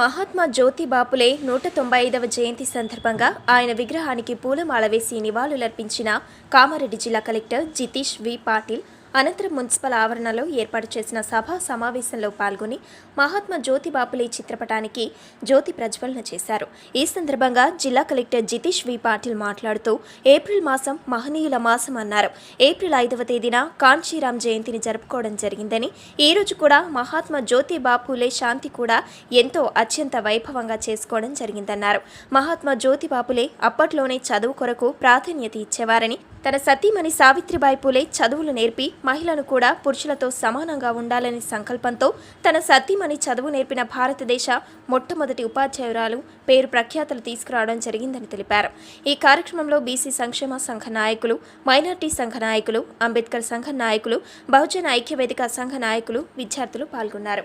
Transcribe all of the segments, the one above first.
మహాత్మా జ్యోతి బాపులే నూట తొంభై ఐదవ జయంతి సందర్భంగా ఆయన విగ్రహానికి పూలమాల వేసి నివాళులర్పించిన కామారెడ్డి జిల్లా కలెక్టర్ జితీష్ వి. పాటిల్ అనంతరం మున్సిపల్ ఆవరణలో ఏర్పాటు చేసిన సభా సమావేశంలో పాల్గొని మహాత్మా జ్యోతి బాపులే చిత్రపటానికి జ్యోతి ప్రజ్వలన చేశారు. ఈ సందర్భంగా జిల్లా కలెక్టర్ జితీష్ వి. పాటిల్ మాట్లాడుతూ ఏప్రిల్ మాసం మహనీయుల మాసం అన్నారు. ఏప్రిల్ ఐదవ తేదీన కాంచీరాం జయంతిని జరుపుకోవడం జరిగిందని ఈ రోజు కూడా మహాత్మా జ్యోతి బాపులే శాంతి కూడా ఎంతో అత్యంత వైభవంగా చేసుకోవడం జరిగిందన్నారు. మహాత్మా జ్యోతి బాపులే అప్పట్లోనే చదువు కొరకు ప్రాధాన్యత ఇచ్చేవారని తన సతీమణి సావిత్రిబాయి పూలే చదువులు నేర్పి మహిళను కూడా పురుషులతో సమానంగా ఉండాలనే సంకల్పంతో తన సతీమణి చదువు నేర్పిన భారతదేశ మొట్టమొదటి ఉపాధ్యాయురాలు పేరు ప్రఖ్యాతలు తీసుకురావడం జరిగిందని తెలిపారు. ఈ కార్యక్రమంలో బీసీ సంక్షేమ సంఘ నాయకులు మైనార్టీ సంఘ నాయకులు అంబేద్కర్ సంఘ నాయకులు బహుజన ఐక్యవేదిక సంఘ నాయకులు విద్యార్థులు పాల్గొన్నారు.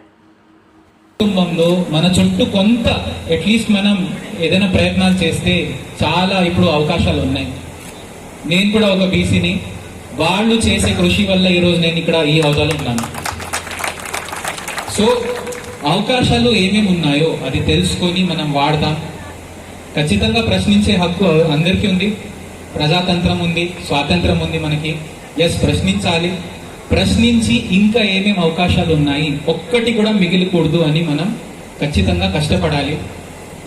కుటుంబంలో మన చుట్టూ కొంత అట్లీస్ట్ మనం ఏదైనా ప్రయత్నాలు చేస్తే చాలా ఇప్పుడు అవకాశాలు ఉన్నాయి. నేను కూడా ఒక బీసీని. వాళ్ళు చేసే కృషి వల్ల ఈరోజు నేను ఇక్కడ ఈ హోదాలో ఉన్నాను. సో అవకాశాలు ఏమేమి ఉన్నాయో అది తెలుసుకొని మనం వాడదాం. ఖచ్చితంగా ప్రశ్నించే హక్కు అందరికీ ఉంది. ప్రజాతంత్రం ఉంది స్వాతంత్రం ఉంది మనకి. ఎస్ ప్రశ్నించాలి. ప్రశ్నించి ఇంకా ఏమేమి అవకాశాలు ఉన్నాయి? ఒక్కటి కూడా మిగిలికూడదు అని మనం ఖచ్చితంగా కష్టపడాలి.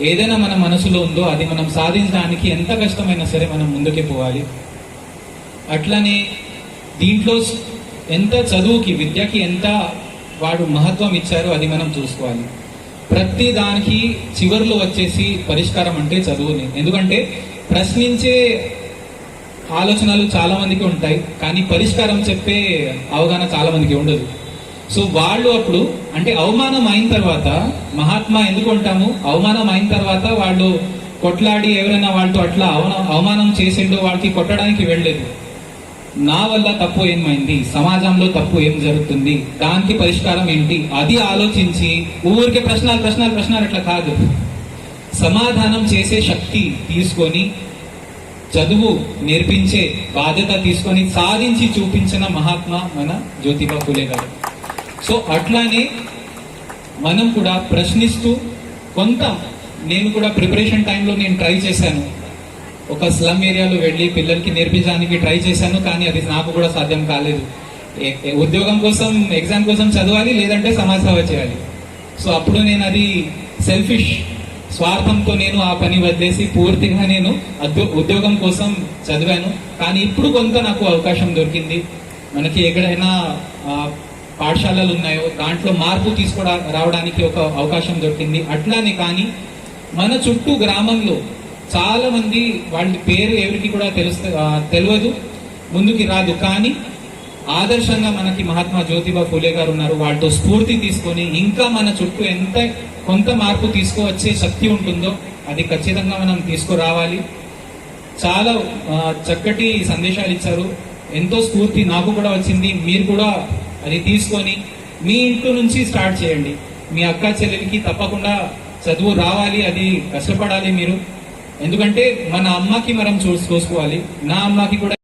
ఏదైనా మన మనసులో ఉందో అది మనం సాధించడానికి ఎంత కష్టమైనా సరే మనం ముందుకే పోవాలి. అట్లనే దీంట్లో ఎంత చదువుకి విద్యకి ఎంత వాడు మహత్వం ఇచ్చారో అది మనం చూసుకోవాలి. ప్రతి దానికి చివరిలో వచ్చేసి పరిష్కారం అంటే చదువుని. ఎందుకంటే ప్రశ్నించే ఆలోచనలు చాలామందికి ఉంటాయి కానీ పరిష్కారం చెప్పే అవగాహన చాలామందికి ఉండదు. సో వాళ్ళు అప్పుడు అంటే అవమానం అయిన తర్వాత మహాత్మా ఎందుకు ఉంటాము? అవమానం అయిన తర్వాత వాళ్ళు కొట్లాడి ఎవరైనా వాళ్ళతో అట్లా అవమానం చేసిండో వాళ్ళకి కొట్టడానికి వెళ్ళలేదు నా వల్ల తప్పు ఏమైంది? సమాజంలో తప్పు ఏం జరుగుతుంది? దానికి పరిష్కారం ఏంటి? అది ఆలోచించి ఊరికే ప్రశ్నలు ప్రశ్నలు ప్రశ్నలు అట్లా కాదు. సమాధానం చేసే శక్తి తీసుకొని చదువు నేర్పించే బాధ్యత తీసుకొని సాధించి చూపించిన మహాత్మా మన జ్యోతిబా ఫులే గారు. సో అట్లానే మనం కూడా ప్రశ్నిస్తూ కొంత నేను కూడా ప్రిపరేషన్ టైంలో నేను ట్రై చేశాను. ఒక స్లమ్ ఏరియాలో వెళ్ళి పిల్లలకి నేర్పించడానికి ట్రై చేశాను కానీ అది నాకు కూడా సాధ్యం కాలేదు. ఉద్యోగం కోసం ఎగ్జామ్ కోసం చదవాలి లేదంటే సమాజ సేవ చేయాలి. సో అప్పుడు నేను అది సెల్ఫిష్ స్వార్థంతో నేను ఆ పని వదిలేసి పూర్తిగా నేను ఉద్యోగం కోసం చదివాను. కానీ ఇప్పుడు కొంత నాకు అవకాశం దొరికింది. మనకి ఎక్కడైనా పాఠశాలలు ఉన్నాయో దాంట్లో మార్పు తీసుకోవడా రావడానికి ఒక అవకాశం దొరికింది. అట్లానే కానీ మన చుట్టూ గ్రామంలో చాలా మంది వాళ్ళ పేరు ఎవరికి కూడా తెలుస్త తెలియదు ముందుకి రాదు. కానీ ఆదర్శంగా మనకి మహాత్మా జ్యోతిబా ఫూలే గారు ఉన్నారు. వాళ్ళతో స్ఫూర్తి తీసుకొని ఇంకా మన చుట్టూ ఎంత కొంత మార్పు తీసుకువచ్చే శక్తి ఉంటుందో అది ఖచ్చితంగా మనం తీసుకురావాలి. చాలా చక్కటి సందేశాలు ఇచ్చారు. ఎంతో స్ఫూర్తి నాకు కూడా వచ్చింది. మీరు కూడా అది తీసుకొని మీ ఇంట్లో నుంచి స్టార్ట్ చేయండి. మీ అక్క చెల్లెలికి తప్పకుండా చదువు రావాలి అది కష్టపడాలి మీరు. ఎందుకంటే మన అమ్మకి మనం చూసుకోవాలి. నా అమ్మకి కూడా